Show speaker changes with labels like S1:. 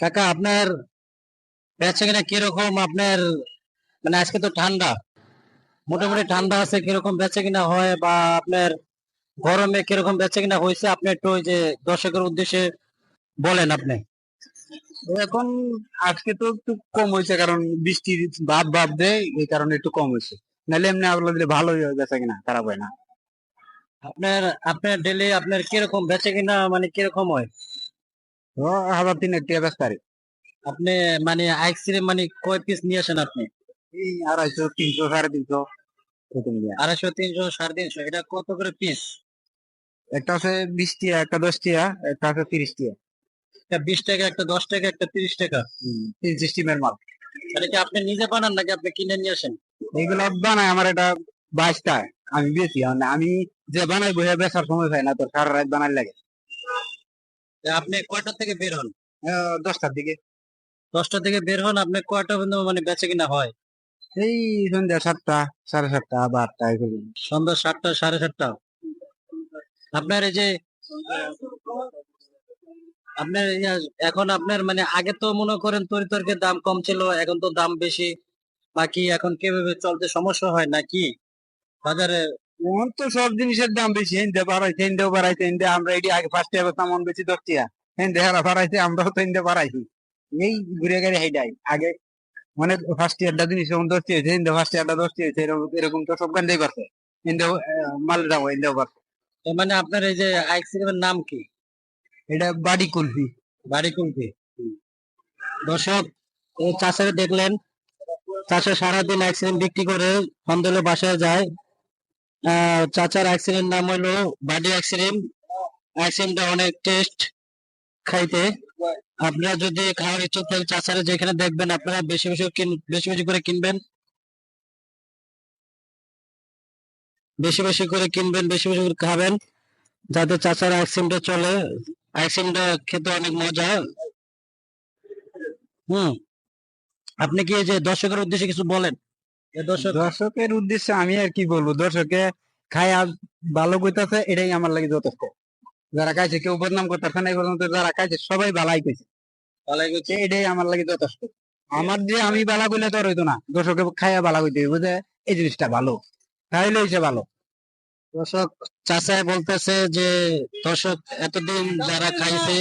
S1: কাকা আপনার বেচা কিনা কীরকম আপনার মানে আজকে তো ঠান্ডা। মোটামুটি ঠান্ডা আছে কীরকম বেচা কিনা হয় বা আপনার গরমে কীরকম কিনা হয়েছে? আপনি একটু ওই যে দর্শকের উদ্দেশ্যে বলেন আপনি।
S2: এখন আজকে তো একটু কম হয়েছে কারণ বৃষ্টি ভাব ভাব দেয় এই কারণে একটু কম হয়েছে। নাহলে এমনি আপনার দিলে ভালোই হয়ে গেছে কিনা খারাপ হয় না।
S1: আপনার আপনার ডেলি আপনার কীরকম বেচে কিনা মানে কীরকম হয়?
S2: হাজার তিন টাকা ব্যস্ত আর
S1: আপনি মানে আইসক্রিম মানে কয় পিস নিয়ে আসেন আপনি?
S2: এই আড়াইশো তিনশো সাড়ে তিনশো
S1: আড়াইশো তিনশো সাড়ে তিনশো এটা কত করে পিস
S2: একটা আছে বিশ টিয়া একটা দশ টিয়া একটা আছে তিরিশ টিয়া।
S1: একটা বিশ টাকা একটা দশ টাকা একটা তিরিশ টাকা?
S2: তিন সিস্টেমের মাল।
S1: এটা কি আপনি নিজে বানান নাকি আপনি কিনে নিয়ে আসেন?
S2: এইগুলো বানায় আমার এটা বাইশটা আমি বেশি আমি যে বানাই বসে বেচার সময় পাই না তোর সারা রাত বানাই লাগে।
S1: আপনি কয়টা থেকে বের হন?
S2: দশটার দিকে।
S1: দশটা থেকে বের হন আপনি কয়টা পর্যন্ত মানে বেচে কিনা হয়?
S2: এই সন্ধ্যা সাতটা সাড়ে সাতটা বা আটটা
S1: সন্ধ্যা সাতটা সাড়ে সাতটা। আপনার এই যে আপনার এখন আপনার মানে আগে তো মনে করেন তরি তরকের দাম কম ছিল এখন তো দাম বেশি। বাকি এখন কীভাবে চলতে সমস্যা হয় নাকি? বাজারে
S2: এখন তো সব জিনিসের দাম বেশি হিন্দে বাড়াইছে হিন্দে বাড়াইছে হিন্দে আমরা এটি আগে ফার্স্ট ইয়ার তেমন বেশি দশ টিয়া হিন্দে হারা বাড়াইছে আমরাও তো হিন্দে বাড়াইছি। এই ঘুরে গেলে হেডাই আগে মানে ফার্স্ট ইয়ারটা জিনিস যেমন দশ টিয়া হয়েছে হিন্দে ফার্স্ট ইয়ারটা দশ টিয়া হয়েছে এরকম তো সব গান্ডেই পারছে হিন্দে মাল হিন্দেও পারছে
S1: তার মানে আপনার এই যে আইসক্রিমের নাম কি?
S2: এটা বাড়ি কুলফি।
S1: বাড়ি কুলফি। দর্শক চাষারে দেখলেন চাষা সারাদিন আইসক্রিম বিক্রি করে সন্ধ্যে বাসায় যায়। চাচার অ্যাক্সিডেন্ট নাম হলো বাডি আইসক্রিম আইসক্রিমটা অনেক টেস্ট খাইতে। আপনারা যদি খাওয়ার ইচ্ছা থাকে চাচারে যেখানে দেখবেন, আপনারা বেশি বেশি বেশি বেশি করে কিনবেন। বেশি বেশি করে কিনবেন, বেশি বেশি করে খাবেন, যাতে চাচার আইসক্রিমটা চলে। আইসক্রিমটা খেতে অনেক মজা। হুম। আপনি কি এই যে দর্শকের উদ্দেশ্যে কিছু বলেন?
S2: দর্শকের উদ্দেশ্যে আমি আর কি বলব, দর্শকে খায় ভালো কইতাছে, এটাই আমার লাগে যথেষ্ট। যারা খাইছে, কেউ বদনাম করতেছে না, এই পর্যন্ত যারা খাইছে, সবাই ভালাই কইছে।
S1: ভালাই করছে।
S2: এটাই আমার লাগে যথেষ্ট। আমার যে আমি বালা কইলে তো আর হইতো না, দর্শকে খাইয়া বালা কইতে যে, এই জিনিসটা ভালো। খাইলে হইছে ভালো।
S1: দর্শক, চাচাই বলতেছে যে, দর্শক, এতদিন যারা খাইছে